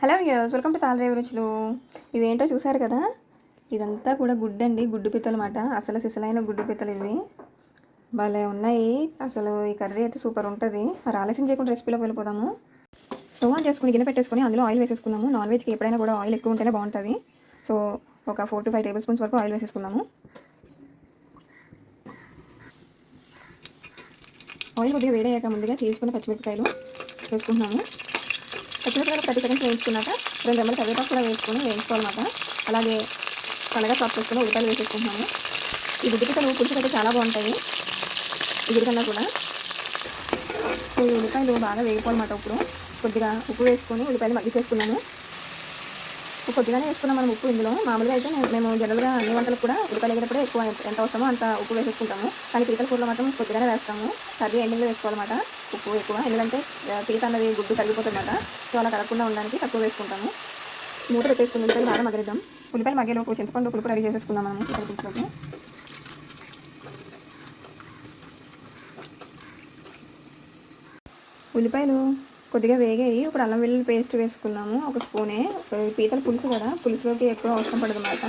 Hello యూస్ welcome to Thallarevu రుచులు. ఇవేంటో చూసారు కదా? ఇదంతా కూడా గుడ్డు అండి గుడ్డు పిత్తలు అన్నమాట అసలు సిసలైన గుడ్డు పిత్తలు ఇవి. భలే ఉన్నాయి. అసలు ఈ కర్రీ అయితే సూపర్ ఉంటుంది. మరి ఆలస్యం చేయకుండా రెసిపీలోకి వెళ్ళిపోదాము. స్టవ్ ఆన్ చేసుకుని గిన్నె పెట్టేసుకుని అందులో ఆయిల్ వేసేసుకున్నాము నాన్ వెజ్కి ఎప్పుడైనా కూడా ఆయిల్ ఎక్కువ ఉంటేనే బాగుంటుంది. సో ఒక four to five tablespoons వరకు ఆయిల్ వేసేసుకున్నాము ఆయిల్ కొద్దిగా వేడయ్యాక ముందుగా చేసుకున్న పచ్చిమిరపకాయలు వేసుకుంటున్నాము పచ్చిమిరపకాయలు థర్టీ సెకండ్స్ వేయించుకున్నాక రెండు రెమ్మల కరివేపాకు కూడా వేసుకొని వేయించుకోవాలన్నమాట. అలాగే సన్నగా చాప్ చేసుకుని ఉల్లిపాయలు వేసేసుకుంటున్నాము ఈ గుడ్డిపిక్కలు పులుసుకైతే అయితే చాలా బాగుంటాయి. ఇగురు కూడా. సో ఈ ఉల్లిపాయలు బాగా వేగిపోవాలన్నమాట ఇప్పుడు. కొద్దిగా ఉప్పు వేసుకొని ఉల్లిపాయలు మగ్గించేసుకున్నాము ఉప్పు కొద్దిగానే వేసుకున్నాం. మనం ఉప్పు ఇందులో మామూలుగా అయితే మేము జనరల్గా అన్ని వంటలకు కూడా ఉల్లిపాయలు ఎక్కువ ఎంత అవసరమో అంత ఉప్పు వేసేసుకుంటాము. కానీ పీతల కూరలో మాత్రం కొద్దిగానే వేస్తాము. కర్రీ ఎండింగ్లో వేసుకోవాలన్నమాట. ఉప్పు ఎక్కువ ఎందుకంటే పీత అన్నది గుడ్డు కరిగిపోతుందన్నమాట సో అలా కలగకుండా ఉండడానికి తక్కువ వేసుకుంటాము. మూత పెట్టేసుకుని ఉల్లిపాయలు బాగా మగరిద్దాం ఉల్లిపాయలు మగ్గేలోపు చింతపండు పులుపు రెడీ చేసేసుకుందాం మనం పీతల పులుసులోకి. ఉల్లిపాయలు కొద్దిగా వేగాయి. ఇప్పుడు అల్లం వెల్లుల్లి పేస్ట్ వేసుకున్నాము ఒక స్పూనే. పీతల పులుసు కదా పులుసులోకి ఎక్కువ అవసరం పడదు అన్నమాట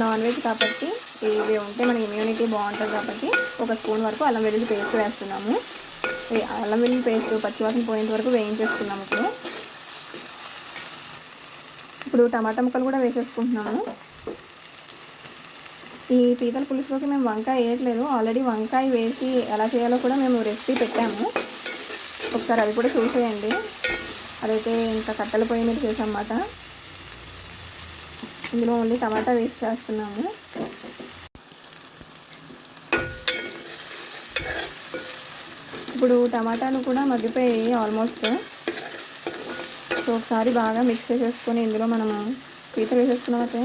నాన్ వెజ్ కాబట్టి ఇవి ఉంటే మన ఇమ్యూనిటీ బాగుంటుంది కాబట్టి ఒక స్పూన్ వరకు అల్లం వెల్లుల్లి పేస్ట్ వేస్తున్నాము. అల్లం వెల్లుల్లి పేస్ట్ పచ్చివాసన పోయేంత వరకు వేయించేసుకున్నాము ఇప్పుడు. ఇప్పుడు టమాటా ముక్కలు కూడా వేసేసుకుంటున్నాము. ఈ పీతల పులుసులోకి మేము వంకాయ వేయట్లేదు. ఆల్రెడీ వంకాయ వేసి ఎలా చేయాలో కూడా మేము రెసిపీ పెట్టాము. ఒకసారి అది కూడా చూసేయండి. అదైతే ఇంకా కట్టెల పొయ్యి మీద చేసామన్నమాట ఇందులో ఓన్లీ టమాటా వేసి చేస్తున్నాము. ఇప్పుడు టమాటాలు కూడా మగ్గిపోయాయి ఆల్మోస్ట్. సో ఒకసారి బాగా మిక్స్ చేసేసుకొని ఇందులో మనము పీత వేసేసుకున్నాం అయితే?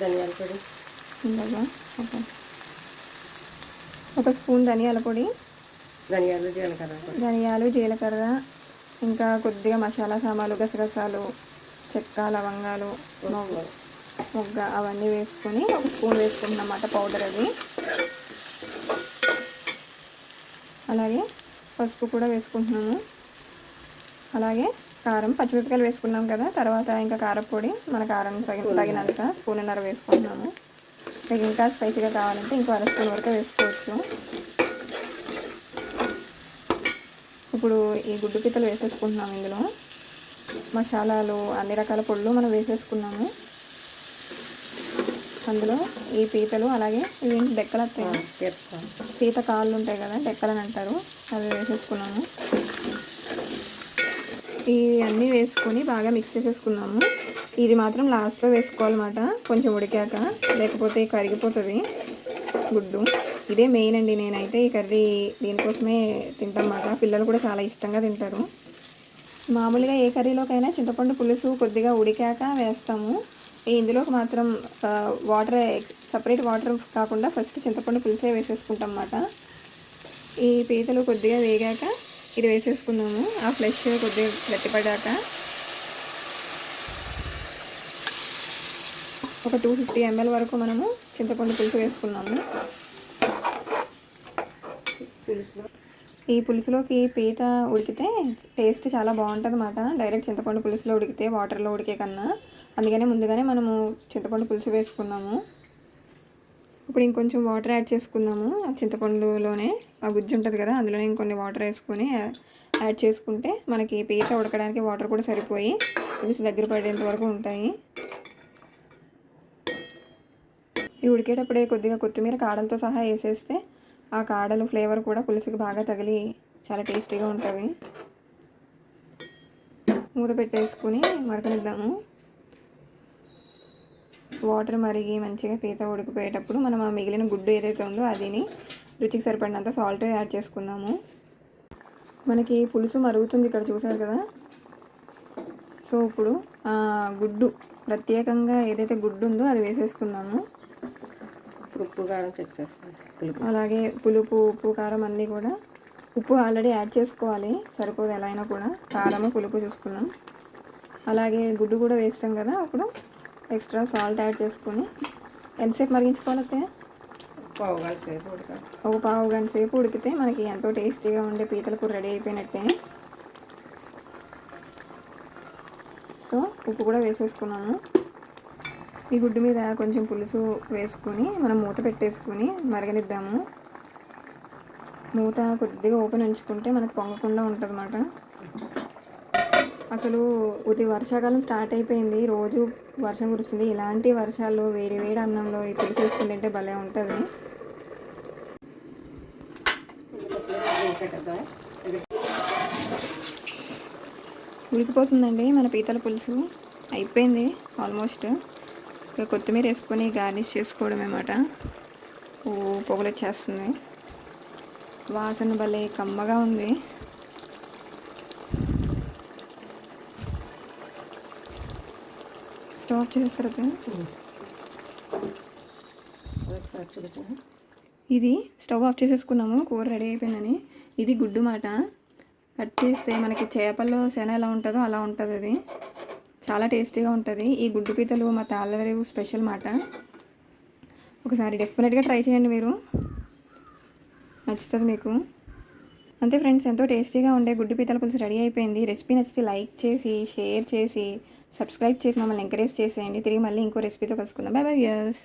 ధనియాల పొడి. ఇందాక ఓకే. ఒక స్పూన్ ధనియాల పొడి. ధనియాలు జీలకర్ర. ధనియాలు జీలకర్ర ఇంకా కొద్దిగా మసాలా సామాన్లు గసగసాలు చెక్క లవంగాలు మొగ్గ మొగ్గ అవన్నీ వేసుకొని ఒక స్పూన్ వేసుకుంటున్నాం అన్నమాట పౌడర్ అది. అలాగే పసుపు కూడా వేసుకుంటున్నాము. అలాగే కారం పచ్చిమిరపకాయలు వేసుకున్నాం కదా తర్వాత ఇంకా కారపొడి మన కారం తగినంత స్పూన్నర వేసుకుంటున్నాము. ఇంకా స్పైసీగా కావాలంటే ఇంకో అర స్పూన్ వరకు వేసుకోవచ్చు. ఇప్పుడు ఈ గుడ్డు పీతలు వేసేసుకుంటున్నాము ఇందులో. మసాలాలు అన్ని రకాల పొడులు మనం వేసేసుకున్నాము. అందులో ఈ పీతలు అలాగే ఇవి డెక్కలు పీత కాళ్ళు ఉంటాయి కదా డెక్కలని అంటారు. అవి వేసేసుకున్నాము. ఇవి అన్నీ వేసుకొని బాగా మిక్స్ చేసేసుకున్నాము. ఇది మాత్రం లాస్ట్లో వేసుకోవాలన్నమాట. కొంచెం ఉడికాక లేకపోతే కరిగిపోతుంది గుడ్డు. ఇదే మెయిన్ అండి నేనైతే ఈ కర్రీ దీనికోసమే తింటామన్నమాట పిల్లలు కూడా చాలా ఇష్టంగా తింటారు. మామూలుగా ఏ కర్రీలోకైనా చింతపండు పులుసు కొద్దిగా ఉడికాక వేస్తాము. ఇందులోకి మాత్రం వాటర్ సపరేట్ వాటర్ కాకుండా ఫస్ట్ చింతపండు పులుసే వేసేసుకుంటాం అన్నమాట. ఈ పీతలు కొద్దిగా వేగాక ఇది వేసేసుకున్నాము. ఆ ఫ్లెష్ కొద్దిగా గట్టిపడాక ఒక టూ ఫిఫ్టీ ఎంఎల్ వరకు మనము చింతపండు పులుసు వేసుకున్నాము. పులుసులో? ఈ పులుసులోకి పీత ఉడికితే టేస్ట్ చాలా బాగుంటుంది అన్నమాట. డైరెక్ట్ చింతపండు పులుసులో ఉడికితే వాటర్లో ఉడికే కన్నా. అందుకనే ముందుగానే మనము చింతపండు పులుసు వేసుకున్నాము. ఇప్పుడు ఇంకొంచెం వాటర్ యాడ్ చేసుకున్నాము ఆ చింతపండులోనే ఆ గుజ్జు ఉంటుంది కదా అందులోనే ఇంకొన్ని వాటర్ వేసుకొని యాడ్ చేసుకుంటే మనకి పీత ఉడకడానికి వాటర్ కూడా సరిపోయి పులుసు దగ్గర పడేంత వరకు ఉంటాయి. ఈ ఉడికేటప్పుడే కొద్దిగా కొత్తిమీర కాడలతో సహా వేసేస్తే ఆ కాడలు ఫ్లేవర్ కూడా పులుసుకి బాగా తగిలి చాలా టేస్టీగా ఉంటుంది. మూత పెట్టేసుకుని మడకనిద్దాము వాటర్ మరిగి మంచిగా పీత ఉడికిపోయేటప్పుడు మనం ఆ మిగిలిన గుడ్డు ఏదైతే ఉందో అదిని రుచికి సరిపడినంత సాల్ట్ యాడ్ చేసుకుందాము. మనకి పులుసు మరుగుతుంది ఇక్కడ చూసారు కదా? సో ఇప్పుడు గుడ్డు ప్రత్యేకంగా ఏదైతే గుడ్డు ఉందో అది వేసేసుకుందాము. ఇప్పుడు ఉప్పు కారం చెక్ పులుపు. అలాగే పులుపు ఉప్పు కారం అన్నీ కూడా ఉప్పు ఆల్రెడీ యాడ్ చేసుకోవాలి. సరిపోదు ఎలా అయినా కూడా. కారము పులుపు చూసుకున్నాం అలాగే గుడ్డు కూడా వేస్తాం కదా అప్పుడు ఎక్స్ట్రా సాల్ట్ యాడ్ చేసుకొని. ఎంతసేపు మరిగించుకోవాలి పావు గంట సేపు ఉడకాలి. ఒక పావు గంట సేపు ఉడికితే మనకి ఎంతో టేస్టీగా ఉండే పీతల కూర రెడీ అయిపోయినట్టే. సో ఉప్పు కూడా వేసేసుకున్నాము ఈ గుడ్డు మీద కొంచెం పులుసు వేసుకొని మనం మూత పెట్టేసుకుని మరగనిద్దాము. మూత కొద్దిగా ఓపెన్ ఉంచుకుంటే మనకు పొంగకుండా ఉంటుంది అసలు ఇది వర్షాకాలం స్టార్ట్ అయిపోయింది. రోజు వర్షం కురుస్తుంది. ఇలాంటి వర్షాలు వేడి వేడి అన్నంలో ఈ పులుసు వేసుకుని తింటే భలే ఉంటుంది. ఉడికిపోతుందండి మన పీతల పులుసు. అయిపోయింది ఆల్మోస్ట్. ఇక కొత్తిమీర వేసుకొని గార్నిష్ చేసుకోవడం అన్నమాట ఓ పొగలు వచ్చేస్తుంది వాసన భలే కమ్మగా ఉంది. స్టవ్ ఆఫ్ చేస్తారు ఇది స్టవ్ ఆఫ్ చేసేసుకున్నాము. కూర రెడీ అయిపోయిందని. ఇది గుడ్డు మాట. కట్ చేస్తే మనకి చేపల్లో శన ఎలా ఉంటుందో అలా ఉంటుంది అది చాలా టేస్టీగా ఉంటుంది. ఈ గుడ్డు పీతలు మా తాళ్ళరేవు స్పెషల్ మాట. ఒకసారి డెఫినెట్గా ట్రై చేయండి మీరు. నచ్చుతుంది మీకు. అంతే ఫ్రెండ్స్ ఎంతో టేస్టీగా ఉండే గుడ్డు పీతల పులుసు రెడీ అయిపోయింది. రెసిపీ నచ్చితే లైక్ చేసి షేర్ చేసి సబ్స్క్రైబ్ చేసి మమ్మల్ని ఎంకరేజ్ చేసేయండి. తిరిగి మళ్ళీ ఇంకో రెసిపీతో కలుసుకుందాం. By by yes